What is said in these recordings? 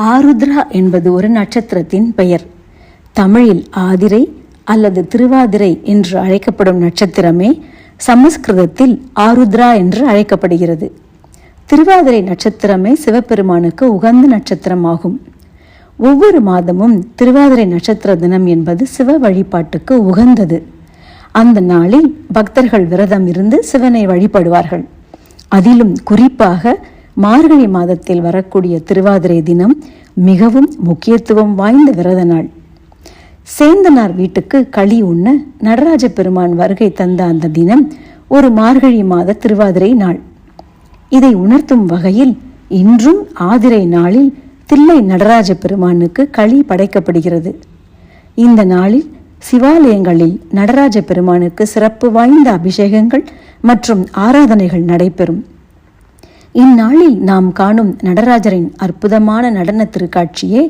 ஆருத்ரா என்பது ஒரு நட்சத்திரத்தின் பெயர். தமிழில் ஆதிரை அல்லது திருவாதிரை என்று அழைக்கப்படும் நட்சத்திரமே சமஸ்கிருதத்தில் ஆருத்ரா என்று அழைக்கப்படுகிறது. திருவாதிரை நட்சத்திரமே சிவபெருமானுக்கு உகந்த நட்சத்திரமாகும். ஒவ்வொரு மாதமும் திருவாதிரை நட்சத்திர தினம் என்பது சிவ வழிபாட்டுக்கு உகந்தது. அந்த நாளில் பக்தர்கள் விரதம் இருந்து சிவனை வழிபடுவார்கள். அதிலும் குறிப்பாக மார்கழி மாதத்தில் வரக்கூடிய திருவாதிரை தினம் மிகவும் முக்கியத்துவம் வாய்ந்த விரத நாள். சேந்தனார் வீட்டுக்கு களி உண்ண நடராஜ பெருமான் வருகை தந்த அந்த தினம் ஒரு மார்கழி மாத திருவாதிரை நாள். இதை உணர்த்தும் வகையில் இன்றும் ஆதிரை நாளில் தில்லை நடராஜ பெருமானுக்கு களி படைக்கப்படுகிறது. இந்த நாளில் சிவாலயங்களில் நடராஜ பெருமானுக்கு சிறப்பு வாய்ந்த அபிஷேகங்கள் மற்றும் ஆராதனைகள் நடைபெறும். இந்நாளில் நாம் காணும் நடராஜரின் அற்புதமான நடன திருக்காட்சியே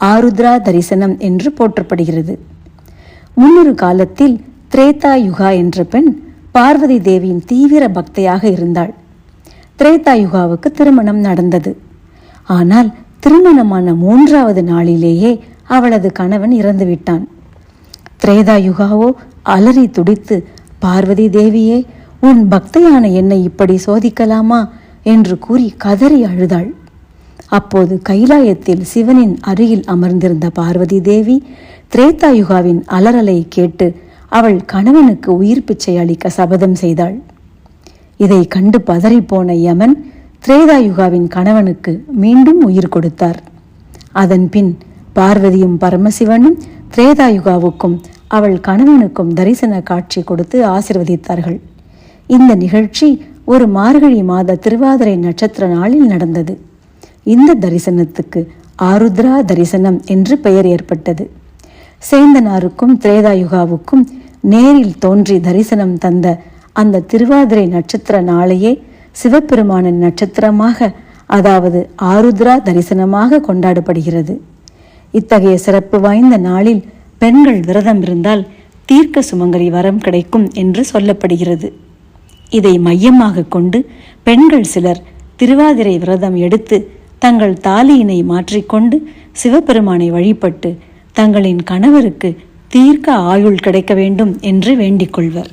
ஆருத்ரா தரிசனம் என்று போற்றப்படுகிறது. முன்னொரு காலத்தில் திரேதா யுகா என்ற பெண் பார்வதி தேவியின் தீவிர பக்தையாக இருந்தாள். திரேதா யுகாவுக்கு திருமணம் நடந்தது. ஆனால் திருமணமான மூன்றாவது நாளிலேயே அவளது கணவன் இறந்துவிட்டான் திரேதா யுகாவோ அலறி துடித்து பார்வதி தேவியே உன் பக்தையான என்னை இப்படி சோதிக்கலாமா? என்று கூறி கதறி அழுதாள். அப்போது கைலாயத்தில் சிவனின் அருகில் அமர்ந்திருந்த பார்வதி தேவி திரேதாயுகாவின் அலறலை கேட்டு அவள் கணவனுக்கு உயிர் பிச்சை அளிக்க சபதம் செய்தாள். இதை கண்டு பதறிப்போன யமன் திரேதாயுகாவின் கணவனுக்கு மீண்டும் உயிர் கொடுத்தார். அதன் பின் பார்வதியும் பரமசிவனும் திரேதாயுகாவுக்கும் அவள் கணவனுக்கும் தரிசன காட்சி கொடுத்து ஆசிர்வதித்தார்கள். இந்த நிகழ்ச்சி ஒரு மார்கழி மாத திருவாதிரை நட்சத்திர நாளில் நடந்தது. இந்த தரிசனத்துக்கு ஆருத்ரா தரிசனம் என்று பெயர் ஏற்பட்டது. சேந்தனாருக்கும் திரேதாயுகாவுக்கும் நேரில் தோன்றி தரிசனம் தந்த அந்த திருவாதிரை நட்சத்திர நாளையே சிவபெருமானின் நட்சத்திரமாக அதாவது ஆருத்ரா தரிசனமாக கொண்டாடப்படுகிறது. இத்தகைய சிறப்பு வாய்ந்த நாளில் பெண்கள் விரதம் இருந்தால் தீர்க்க சுமங்கரி வரம் கிடைக்கும் என்று சொல்லப்படுகிறது. இதை மையமாக கொண்டு பெண்கள் சிலர் திருவாதிரை விரதம் எடுத்து தங்கள் தாலியினை மாற்றிக்கொண்டு சிவபெருமானை வழிபட்டு தங்களின் கணவருக்கு தீர்க்க ஆயுள் கிடைக்க வேண்டும் என்று வேண்டிக் கொள்வர்.